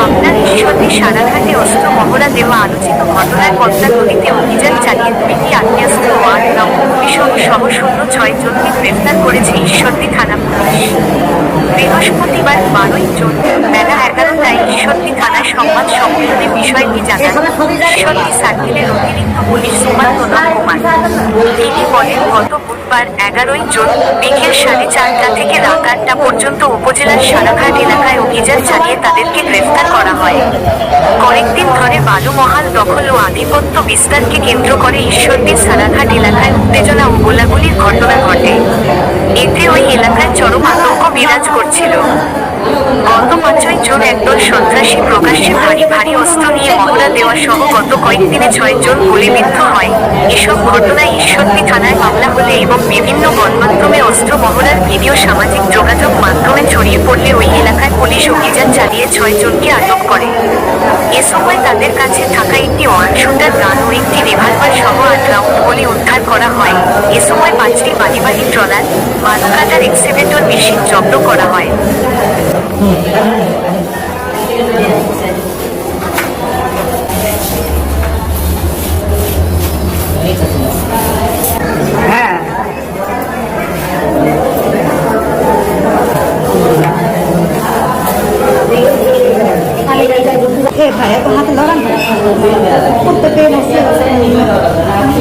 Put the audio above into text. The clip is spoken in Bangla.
মামলার ঈশ্বরদী সারাঘাটে অস্ত্র মহড়া দেওয়া আলোচিত ঘটনায় পদ্মা নদীতে অভিযান চালিয়ে দুইটি আগ্নেয়াস্ত্র ও আট নং সহ শূন্য ছয় জনকে গ্রেফতার করেছে ঈশ্বরদী থানা পুলিশ। বৃহস্পতিবার বারোই জুন বেলা এগারোটায় ঈশ্বরদী থানার সংবাদ সম্মেলনে বিষয়টি জানান ঈশ্বরদী সার্কেলের অতিরিক্ত পুলিশ সুপার প্রণব কুমার। তিনি বলেন, গত বুধবার এগারোই জুন বিকেল সাড়ে চারটা থেকে রাত আটটা পর্যন্ত উপজেলার সারাঘাট এলাকায় অভিযান চালিয়ে তাদেরকে গ্রেফতার হয়। কয়েকদিন ধরে বালুমহাল দখল ও আধিপত্য বিস্তারকে কেন্দ্র করে ঈশ্বরদীর সারাঘাট এলাকায় উত্তেজনা ও গোলাগুলির ঘটনা ঘটে। এতে ওই এলাকায় চরম আতঙ্ক বিরাজ করছিল। গত পাঁচই জুন একদল সন্ত্রাসী প্রকাশ্যে ভারী ভারী অস্ত্র নিয়ে মহড়া দেওয়া সহ গত কয়েকদিনে ছয়জন গুলিবিদ্ধ হয়। এসব ঘটনায় ঈশ্বরদী থানায় মামলা হলে এবং বিভিন্ন গণমাধ্যমে অস্ত্র মহড়ার ভিডিও সামাজিক যোগাযোগ মাধ্যমে ছড়িয়ে পড়লে ওই এলাকায় পুলিশ অভিযান চালিয়ে ছয়জনকে আটক করে। এ সময় তাদের কাছে থাকা একটি ওয়ান শুটার গান ও একটি রিভলভার সহ আট রাউন্ড গুলি উদ্ধার করা হয়। এ সময় পাঁচটি বাড়িবাড়ি ট্রলার, বালুকাটার এক্সিভেটর মেশিন জব্দ করা হয়। ভাই এত হাতে লড়ান করতে পেরে